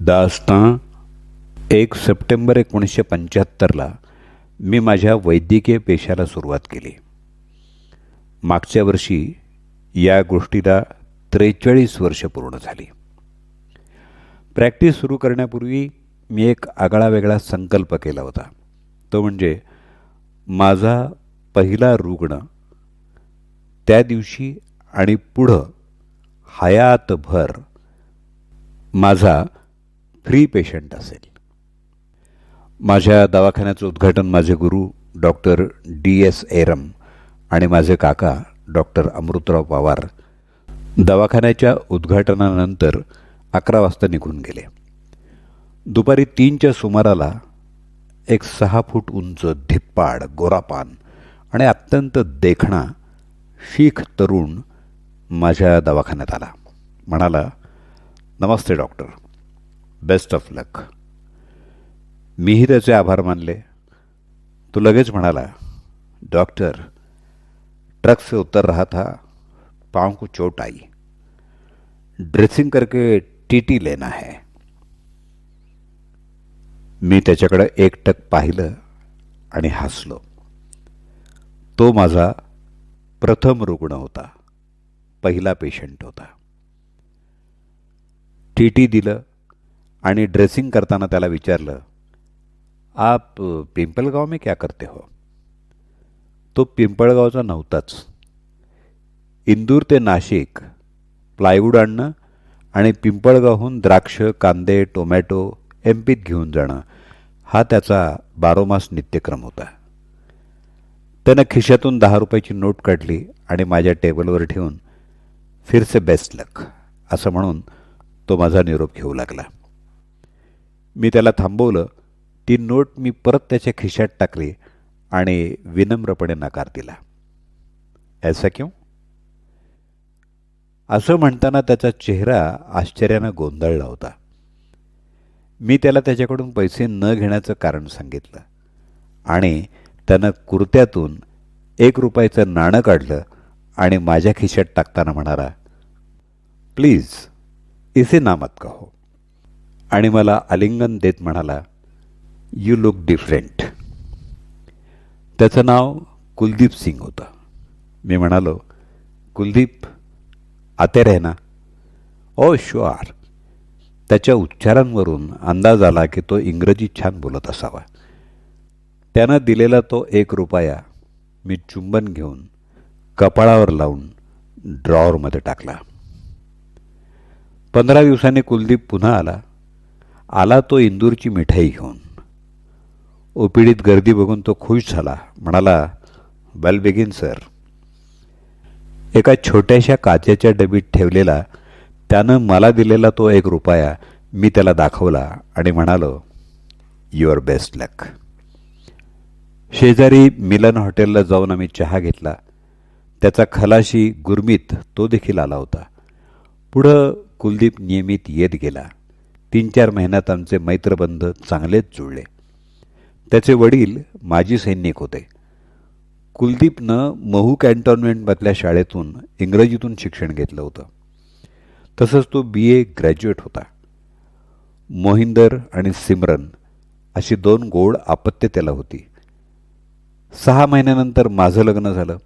दास्तां एक सप्टेंबर एकोणीसशे पंच्याहत्तरला मी माझ्या वैद्यकीय पेशाला सुरुवात केली. मागच्या वर्षी या गोष्टीला त्रेचाळीस वर्ष पूर्ण झाली. प्रॅक्टिस सुरू करण्यापूर्वी मी एक आगळा वेगळा संकल्प केला होता. तो म्हणजे माझा पहिला रुग्ण त्या दिवशी आणि पुढं हयातभर माझा फ्री पेशंट असेल. माझ्या दवाखान्याचं उद्घाटन माझे गुरु डॉक्टर डी एस एरम आणि माझे काका डॉक्टर अमृतराव पवार दवाखान्याच्या उद्घाटनानंतर अकरा वाजता निघून गेले. दुपारी तीनच्या सुमाराला एक सहा फूट उंच धिप्पाड गोरापान आणि अत्यंत देखणा शीख तरुण माझ्या दवाखान्यात आला. म्हणाला नमस्ते डॉक्टर. बेस्ट ऑफ लक मीही त्याचे आभार मानले. तो लगेच म्हणाला डॉक्टर ट्रक से उतर रहा था पाँव को चोट आई. ड्रेसिंग करके टीटी लेना है. मी त्याच्याकडे एकटक पाहिलं आणि हसलो. तो माझा प्रथम रुग्ण होता पहिला पेशंट होता. टी टी दिलं आणि ड्रेसिंग करताना त्याला विचारलं आप पिंपळगाव में क्या करते हो? तो पिंपळगावचा नव्हताच. इंदूर ते नाशिक प्लायवूड आणणं आणि पिंपळगावहून द्राक्ष कांदे टोमॅटो एमपीत घेऊन जाणं हा त्याचा बारोमास नित्यक्रम होता. त्यानं खिशातून दहा रुपयाची नोट काढली आणि माझ्या टेबलवर ठेवून फिरसे बेस्ट लक असं म्हणून तो माझा निरोप घेऊ लागला. मी त्याला थांबवलं. ती नोट मी परत त्याच्या खिशात टाकली आणि विनम्रपणे नकार दिला. ऐसा क्यों? असं म्हणताना त्याचा चेहरा आश्चर्यानं गोंधळला होता. मी त्याला त्याच्याकडून पैसे न घेण्याचं कारण सांगितलं आणि त्यानं कुर्त्यातून एक रुपयाचं नाणं काढलं आणि माझ्या खिशात टाकताना म्हणाला प्लीज इसे नामत कहो. आणि मला आलिंगन देत म्हणाला यू लुक डिफरंट त्याचं नाव कुलदीप सिंग होतं. मी म्हणालो कुलदीप आते ना. ओ शुआर. त्याच्या उच्चारांवरून अंदाज आला की तो इंग्रजी छान बोलत असावा. त्यानं दिलेला तो एक रुपया मी चुंबन घेऊन कपाळावर लावून ड्रॉवरमध्ये टाकला. पंधरा दिवसांनी कुलदीप पुन्हा आला. आला तो इंदूरची मिठाई घेऊन. ओपीडीत गर्दी बघून तो खुश झाला. म्हणाला वेल बिगिन सर एका छोट्याशा काचेच्या डबीत ठेवलेला त्यानं मला दिलेला तो एक रुपया मी त्याला दाखवला आणि म्हणालो युअर बेस्ट लक शेजारी मिलन हॉटेलला जाऊन आम्ही चहा घेतला. त्याचा खलाशी गुरमीत तो देखील आला होता. पुढं कुलदीप नियमित येत गेला. तीन चार महिन्यात आमचे मैत्रबंध चांगलेच जुळले. त्याचे वडील माजी सैनिक होते. कुलदीपनं महू कॅन्टॉन्मेंटमधल्या शाळेतून इंग्रजीतून शिक्षण घेतलं होतं. तसंच तो बी ए ग्रॅज्युएट होता. मोहिंदर आणि सिमरन अशी दोन गोड आपत्य त्याला होती. सहा महिन्यानंतर माझं लग्न झालं.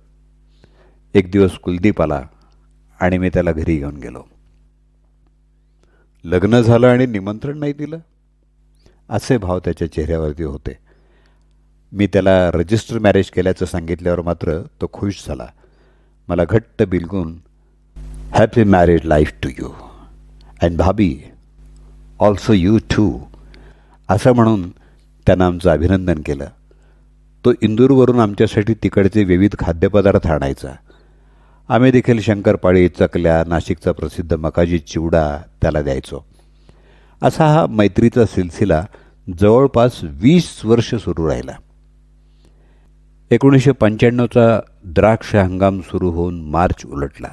एक दिवस कुलदीप आला आणि मी त्याला घरी घेऊन गेलो. लग्न झालं आणि निमंत्रण नाही दिलं? असे भाव त्याच्या चेहऱ्यावरती होते. मी त्याला रजिस्टर मॅरेज केल्याचं सांगितल्यावर मात्र तो खुश झाला. मला घट्ट बिलगून happy married life to you and bhabhi also you too असं म्हणून त्यानं आमचं अभिनंदन केलं. तो इंदूरवरून आमच्यासाठी तिकडचे विविध खाद्यपदार्थ आणायचा. आम्ही देखील शंकरपाळी चकल्या नाशिकचा प्रसिद्ध मकाजी चिवडा त्याला द्यायचो. असा हा मैत्रीचा सिलसिला जवळपास वीस वर्ष सुरू राहिला. एकोणीसशे पंच्याण्णवचा द्राक्ष हंगाम सुरू होऊन मार्च उलटला.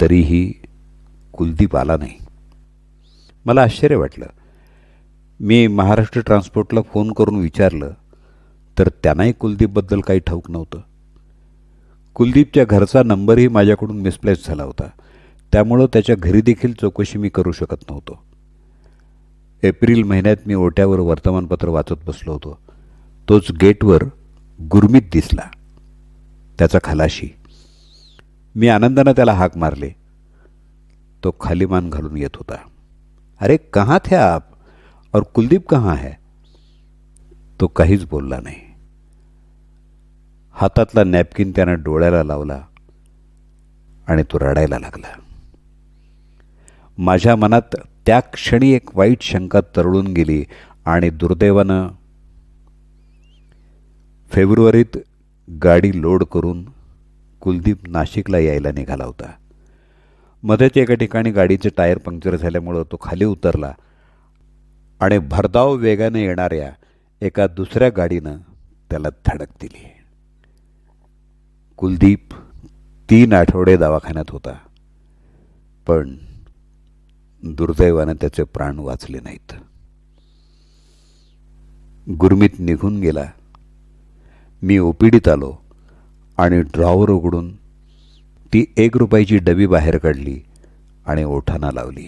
तरीही कुलदीप आला नाही. मला आश्चर्य वाटलं. मी महाराष्ट्र ट्रान्सपोर्टला फोन करून विचारलं तर त्यांनाही कुलदीपबद्दल काही ठाऊक नव्हतं. कुलदीपच्या घरचा नंबरही माझ्याकडून मिसप्लेस झाला होता. त्यामुळं त्याच्या घरी देखील चौकशी मी करू शकत नव्हतो. एप्रिल महिन्यात मी ओट्यावर वर्तमानपत्र वाचत बसलो होतो. तोच गेटवर गुरमीत दिसला. त्याचा खलाशी. मी आनंदानं त्याला हाक मारले. तो खाली मान घालून येत होता. अरे कहाँ थे आप? और कुलदीप कहाँ है? तो काहीच बोलला नाही. हातातला नॅपकिन त्यानं डोळ्याला लावला आणि तो रडायला लागला. माझ्या मनात त्या क्षणी एक वाईट शंका तरळून गेली आणि दुर्दैवानं फेब्रुवारीत गाडी लोड करून कुलदीप नाशिकला यायला निघाला होता. मध्येच एका ठिकाणी गाडीचे टायर पंक्चर झाल्यामुळं तो खाली उतरला आणि भरधाव वेगाने येणाऱ्या एका दुसऱ्या गाडीनं त्याला धडक दिली. कुलदीप तीन आठवडे दवाखान्यात होता. पण दुर्दैवानं त्याचे प्राण वाचले नाहीत. गुरमीत निघून गेला. मी ओपीडीत आलो आणि ड्रॉवर उघडून ती एक रुपयाची डबी बाहेर काढली आणि ओठाना लावली.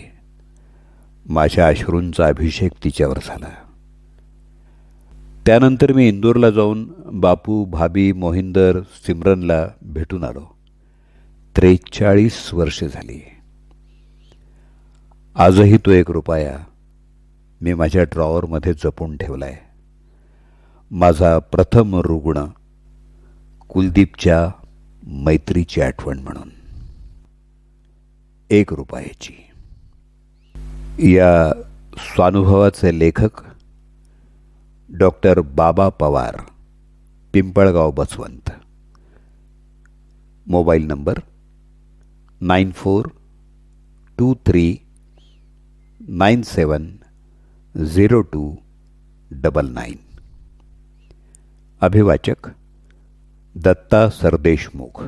माझ्या अश्रूंचा अभिषेक तिच्यावर झाला. त्यानंतर मी इंदोरला जाऊन बापू भाभी मोहिंदर सिमरनला भेटून आलो. त्रेचाळीस वर्षे झाली. आजही तो एक रुपया मी माझ्या ड्रॉवरमध्ये जपून ठेवलाय. माझा प्रथम रुग्ण कुलदीपच्या मैत्रीची आठवण म्हणून. एक रुपयाची. या स्वानुभवाचे लेखक doctor Baba Pawar Pimpalgaon Baswant. Mobile number nine four two three nine seven zero two double nine. अभिवाचक Datta Sardeshmukh.